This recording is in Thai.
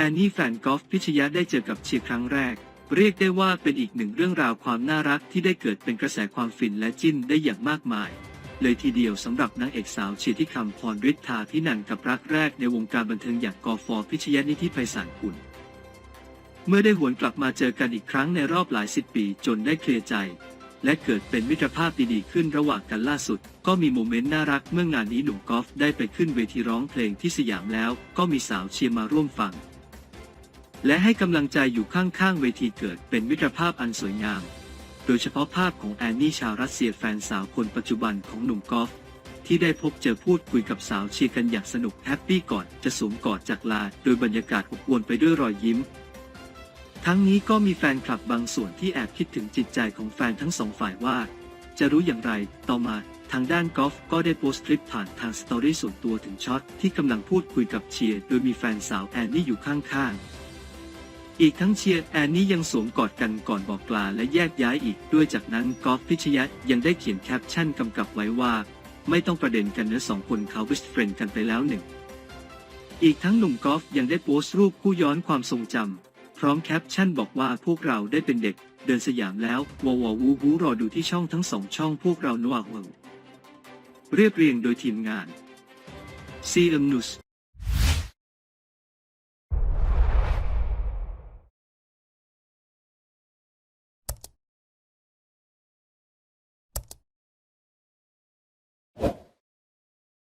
อนนี่แฟนกอล์ฟพิชยะได้เจอกับเชียร์ครั้งแรก เรียกได้ว่าเป็นอีกหนึ่งเรื่องราวความน่ารักที่ได้เกิดเป็นกระแสความฟินและจิ้นได้อย่างมากมาย เลยทีเดียวสำหรับนางเอกสาวเชียร์ที่คำพรฤทธาพินันกับรักแรกในวงการบันเทิงอย่างกอฟอพิชยะนิธิไพศาลกุลเมื่อได้หวนกลับมาเจอกันอีกครั้งในรอบหลายสิบปีจนได้เคลียร์ใจ และเกิดเป็นมิตรภาพดีๆขึ้นระหว่างกันล่าสุด ก็มีโมเมนต์น่ารักเมื่องานนี้หนุ่มกอล์ฟได้ไปขึ้นเวทีร้องเพลงที่สยามแล้ว ก็มีสาวเชียร์มาร่วมฟัง และให้กำลังใจอยู่ข้างๆเวทีเกิดเป็นมิตรภาพอันสวยงาม โดยเฉพาะภาพของแอนนี่ชาวรัสเซียแฟนสาวคนปัจจุบันของหนุ่มกอล์ฟที่ได้พบเจอพูดคุยกับสาวเชียร์กันอย่างสนุกแฮปปี้ก่อนจะสวมกอดจากลา โดยบรรยากาศอบอวลไปด้วยรอยยิ้ม ทั้งนี้ก็มีแฟนคลับบางส่วนที่แอบคิดถึงจิตใจของแฟนทั้งสองฝ่ายว่า จะรู้อย่างไรต่อมาทางด้านกอล์ฟก็ได้โพสต์คลิปผ่านทางสตอรี่ส่วนตัวถึงช็อตที่กำลังพูดคุยกับเชียร์โดยมีแฟนสาวแอนนี่อยู่ข้างๆ อีกทั้งเชียร์แอนนี่ยังสวมกอดกันก่อนบอกลาและแยกย้ายอีกด้วยจากนั้นกอล์ฟพิชยะยังได้เขียนแคปชั่นกำกับไว้ว่า ไม่ต้องประเด็นกันนะสองคนเขา best friend กันไปแล้วหนึ่งอีกทั้งหนุ่มกอล์ฟยังได้โพสต์รูปคู่ย้อนความทรงจำพร้อมแคปชั่นบอกว่าพวกเราได้เป็นเด็ก เดินสยามแล้ววอวอวูวูรอดูที่ช่องทั้งสองช่องพวกเรานัวหัวเรียบเรียงโดยทีมงาน CM News